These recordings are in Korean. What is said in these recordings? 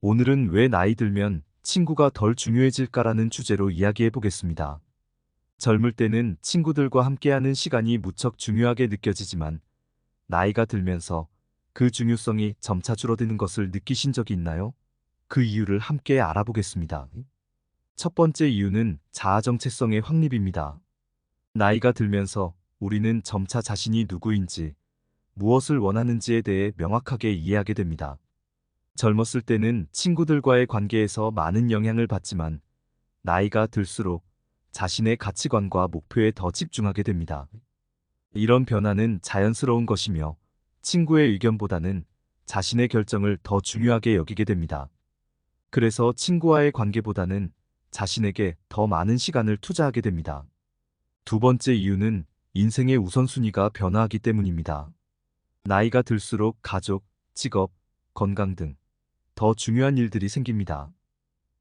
오늘은 왜 나이 들면 친구가 덜 중요해질까라는 주제로 이야기해 보겠습니다. 젊을 때는 친구들과 함께하는 시간이 무척 중요하게 느껴지지만 나이가 들면서 그 중요성이 점차 줄어드는 것을 느끼신 적이 있나요? 그 이유를 함께 알아보겠습니다. 첫 번째 이유는 자아 정체성의 확립입니다. 나이가 들면서 우리는 점차 자신이 누구인지, 무엇을 원하는지에 대해 명확하게 이해하게 됩니다. 젊었을 때는 친구들과의 관계에서 많은 영향을 받지만 나이가 들수록 자신의 가치관과 목표에 더 집중하게 됩니다. 이런 변화는 자연스러운 것이며 친구의 의견보다는 자신의 결정을 더 중요하게 여기게 됩니다. 그래서 친구와의 관계보다는 자신에게 더 많은 시간을 투자하게 됩니다. 두 번째 이유는 인생의 우선순위가 변화하기 때문입니다. 나이가 들수록 가족, 직업, 건강 등 더 중요한 일들이 생깁니다.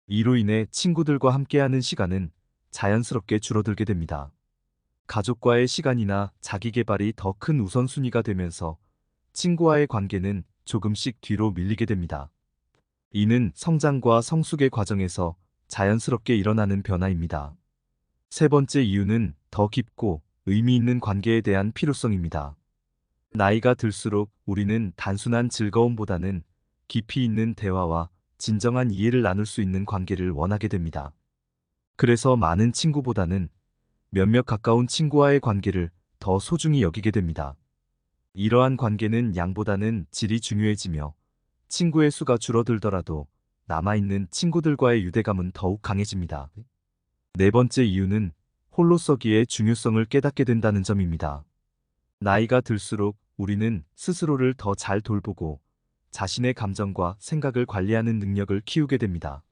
이로 인해 친구들과 함께하는 시간은 자연스럽게 줄어들게 됩니다. 가족과의 시간이나 자기 개발이 더 큰 우선순위가 되면서 친구와의 관계는 조금씩 뒤로 밀리게 됩니다. 이는 성장과 성숙의 과정에서 자연스럽게 일어나는 변화입니다. 세 번째 이유는 더 깊고 의미 있는 관계에 대한 필요성입니다. 나이가 들수록 우리는 단순한 즐거움보다는 깊이 있는 대화와 진정한 이해를 나눌 수 있는 관계를 원하게 됩니다. 그래서 많은 친구보다는 몇몇 가까운 친구와의 관계를 더 소중히 여기게 됩니다. 이러한 관계는 양보다는 질이 중요해지며 친구의 수가 줄어들더라도 남아있는 친구들과의 유대감은 더욱 강해집니다. 네 번째 이유는 홀로서기의 중요성을 깨닫게 된다는 점입니다. 나이가 들수록 우리는 스스로를 더 잘 돌보고 자신의 감정과 생각을 관리하는 능력을 키우게 됩니다.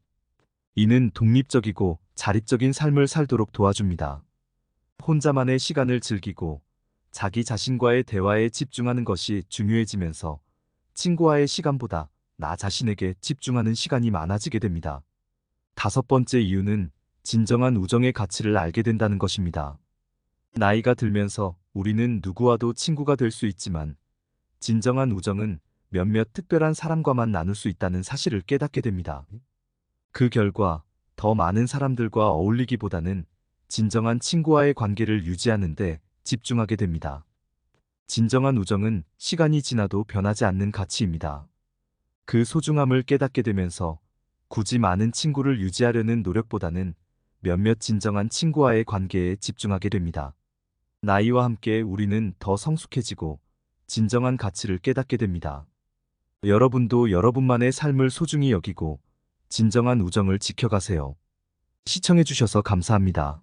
이는 독립적이고 자립적인 삶을 살도록 도와줍니다. 혼자만의 시간을 즐기고 자기 자신과의 대화에 집중하는 것이 중요해지면서 친구와의 시간보다 나 자신에게 집중하는 시간이 많아지게 됩니다. 다섯 번째 이유는 진정한 우정의 가치를 알게 된다는 것입니다. 나이가 들면서 우리는 누구와도 친구가 될 수 있지만 진정한 우정은 몇몇 특별한 사람과만 나눌 수 있다는 사실을 깨닫게 됩니다. 그 결과 더 많은 사람들과 어울리기보다는 진정한 친구와의 관계를 유지하는데 집중하게 됩니다. 진정한 우정은 시간이 지나도 변하지 않는 가치입니다. 그 소중함을 깨닫게 되면서 굳이 많은 친구를 유지하려는 노력보다는 몇몇 진정한 친구와의 관계에 집중하게 됩니다. 나이와 함께 우리는 더 성숙해지고 진정한 가치를 깨닫게 됩니다. 여러분도 여러분만의 삶을 소중히 여기고 진정한 우정을 지켜가세요. 시청해주셔서 감사합니다.